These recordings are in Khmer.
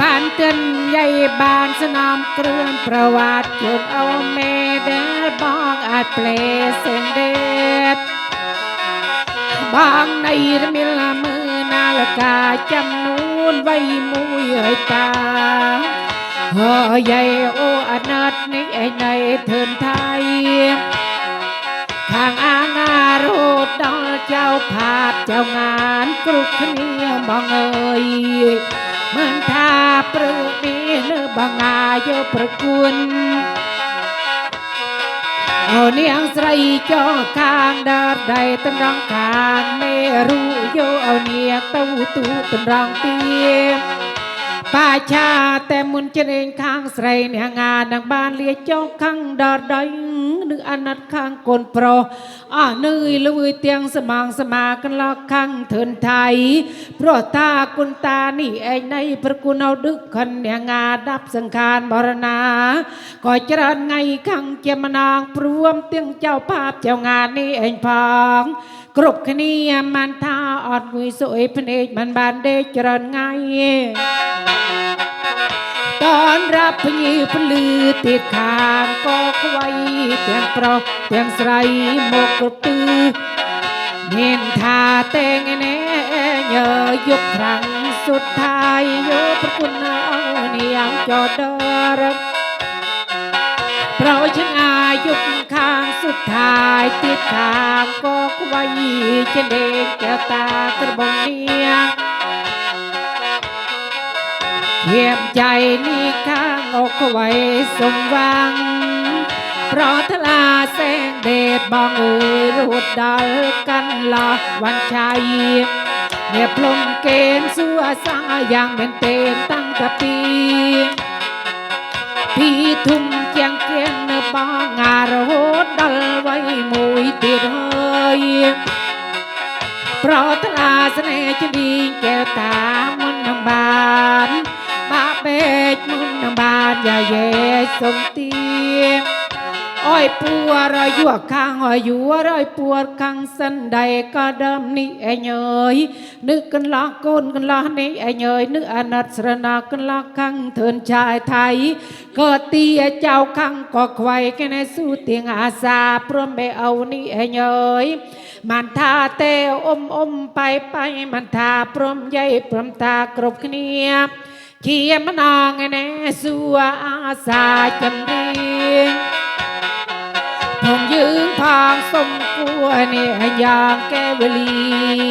បានទិនយាយបានស្នំគ្រឿងប្រវត្តិជួបអូមេដែលបងអាចផ្លេសេនដេតបងនៃរមិលមើលនាឡកាចំនួនវ័យមួយហើយតាហើយយាយអូអណាត់នេះឯណៃធឿនថៃខាងអាណារហូត ដល់ចៅផាតចៅងានគ្រប់គ្នាបងអើយមិនថាព្រឹកនេះនៅបងអាយប្រគួនអូនាងស្រីចោខាងដើរដៃត្រង់ខាងមេរូយោអូនាងទៅទូត្រង់ទៀ ป่าชาแต่มุนเจริญข้างใส่เนี่ยงานดังบ้านเลียเจ้าข้างดอดอยนึกอนัดข้างกนโปรอ่านื่อยละวยเตียงสมางสมากันลอกข้างเถินไทยเพราะตาคุณตานี่เองในพระกุณเอาดึกคันเนี่ยงานดับสังขารมรณาก็จรันไงข้างเจมนางพรวมเตียงเจ้าภาพเจ้างานนี่เองพองกรบขณียมันท่าอดมุยสวยพเนจมันบานเดจรันไง តនរាប់ភញីពលឺទៀតខាងក៏ខ្វាយទាំងប្រុសទាំងស្រីមកគ្រប់ទិសមានថាតេងណែញើយប់ខាងសុតថាយយោប្រគុណអង្គនាងចតរកប្រោឆ្ងាយយប់ខាងសុតថាយទៀតខាងក៏ខ្វាយចេញតែតាត្របងនាង เหียบใจนี่ข้างอกเขไว้สมหวัง เพราะทลาแสงเดชบองเอ่รูดดัลกันละวันชายเนี่ยพลมเกณฑ์สัวสางอย่างเป็นเตนตั้งแต่ปี พี่ทุ่มเจียงเกียงเนื้อปองาโรดดัลไว้มวยติดเฮยเพราะทลาเสน่ห์จะดีแก้วตาม បានយ៉ាយេសុំទៀអើយពួររយួខាងអើយយួរអើយពួរខាងសិនដៃក៏ដើមនេះឯងអើយនឹកកន្លោះកូនកន្លោះនេះឯងអើយនឹកអាណិតស្រណកន្លោះខាងធឿនចាយថៃក៏ទីចៅខាងក៏ខ្វៃគេណែស៊ូទៀងអាសាព្រមបេអូនេះ ឯងអើយមិនថាទេអ៊ំអ៊ំបៃបៃមិនថាព្រមយាយព្រមតាគ្រប់គ្នាជាម្ដងឯណែសួរអាសាចម្រៀងផងយើងផងសុំគួរនេះយ៉ាងកែវលី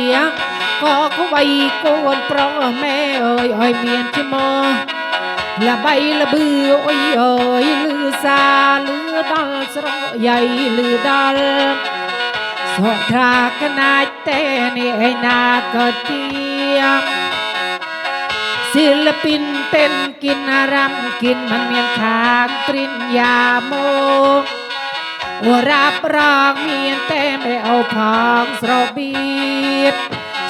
ក៏ខ្វៃកូនប្រុសម៉ែអើយឲ្យមានឈ្មោះល្បីល្បឺអុយអើយលឺសាលឺដល់ស្រកយាយលឺដល់សុត្រាកណាច់តែនេះឯណាក៏ជា ศิลปินเต้นกินอารำกินมันเมียนทางปริญญาโมวรับรองเมียนแต่ไม่เอาพองสรบีด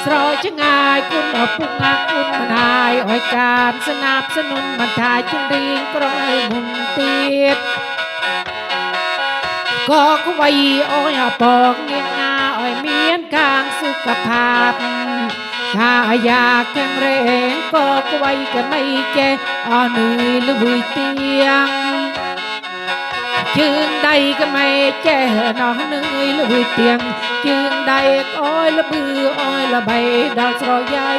สรอยจะง่ายคุณเอาปุกงาคุณมันหายอ้อยการสนับสนุนมันทายจึงรีงกรอยมุนติดก็ก็ไว้อ้อยปอกเงียงาอ้อ ថាអាយ៉ាកំរែងក៏ក្វៃកណៃចេះអនីលួយទៀងជើងដៃក្មេចេះណោះនឿយលួយទៀងជើងដៃអើយលបឺអើយលបៃដល់ស្រយាយ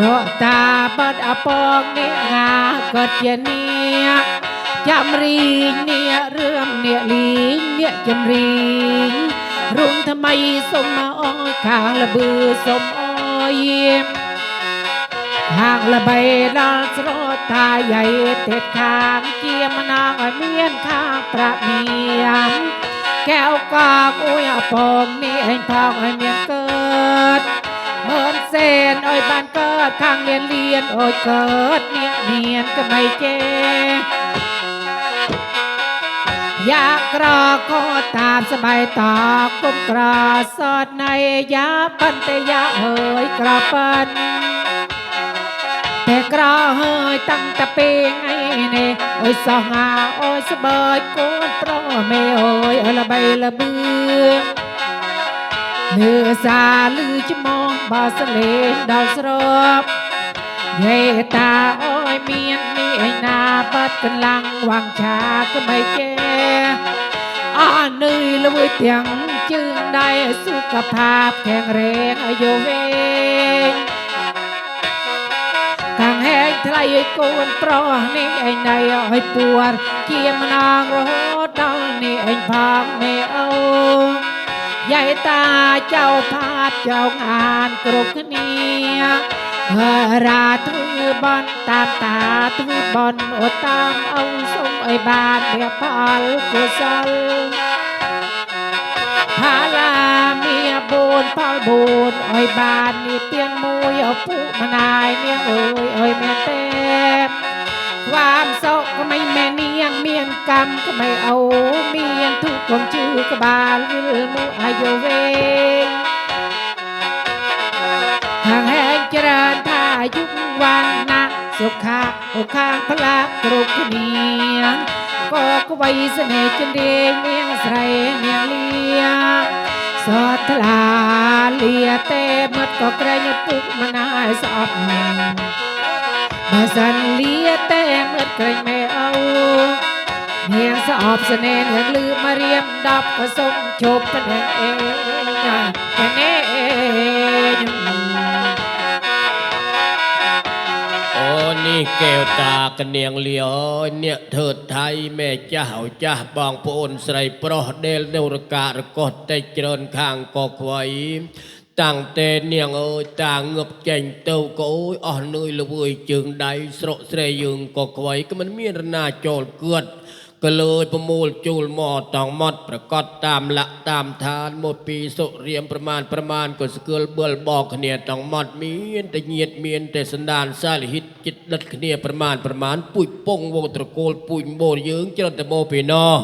រកតាបាត់អពងនេះងាក៏ជានេះចាំរីងនេះរឿមនេះលីងនេះចាំរីង រួមថ្មីសុំមកអងខាងលបឺសុំអយខាងលបីដល់ស្រោតតាយាយទេតខាងជាម្នងឲ្យមានខាងប្រាក់មៀនកែវកកអួយអពងនេះឯងផងឲ្យមានកើតមើលសេនអើយបានកើតខាងលៀនលៀនអើយកើតអ្នកមានក៏មិនចេ យ៉ាក្រក៏តាមស្បែកតគុំក្រសតណៃយ៉ាបន្តិយ៉ាហើយក្រប៉ិនតែក្រហើយតាំងតែពេលថ្ងៃនេះអើយសោះងាអើយស្បើយកូនប្រុសមេអើយអើយល្បីល្បឿលឺសាលឺច្មងបោសលេងដល់ស្របយេតាអើយមាននេះឯណាបាត់កន្លងវាងឆាក៏មិនចេ អស់នឿយលួយទាំងជើងដៃសុខភាពข็งแรงអាយុវែង ខាងហែងថ្លៃឲ្យកូនប្រុសនេះឯងណៃឲ្យពួរជាម្នងរហូតដល់នេះឯងផងមេអូយាយតាចៅផាតចៅអានគ្រប់គ្នាហើ រាធ្វើបន់តាមតាធ្វើបន់អូតាមអូនសុំឲ្យបានវាផលកុសល ហាឡាមីបូនផលបូនអើយបាននេះទៀនមួយឪពុកម្ដាយនាងអើយអើយមែនទេความសុខក៏មិនមែននាងមានកម្មក៏មិនអូមានទុកកុំជឿក្បាលវិលមកអាយុវែ ច្រើនថាយុគវណ្ណៈសុខាអូខាងផ្លាកគ្រប់គ្នាក៏ក្វៃស្នេហ៍ចិនរៀងនាងស្រីនាងលាសតថ្លាលាទេមិត្តក៏ក្រែងឪពុកម្នាយស្អប់បើសិនលាទេមិត្តក្រែងមេអូនាងស្អប់ស្នេហ៍នាងលឺមករៀមដប់ក៏សុំជប់ភ្នែកអេភ្នែក អូនេះកែវតាកនាងលីអើយអ្នកធ្វើថៃមេចាស់អោចាស់បងប្អូនស្រីប្រុសដែលនៅរការកោះតិចច្រើនខាងកខ្វៃតាំងតែនាងអើយតាងឹបចេញទៅក៏អូយអស់នឿយល្វើយជើងដៃស្រកស្រែយើងក៏ខ្វៃក៏មិនមានរណាចូលគួត ក៏លើយប្រមូលជូលមកតង់មកប្រកាសតាមលក្ខតាមឋានមកពីសុរៀមប្រមាណប្រមាណក៏ស្គាល់បលបកគ្នាតង់មកមានតែញាតមានតែសណ្ដានសាលហិតចិត្តដិតគ្នាប្រមាណប្រមាណពុជពងវងត្រកូលពុញបូរយើងច្រើនតែមកពីណោះ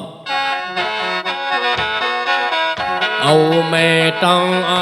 អូមេតង់អ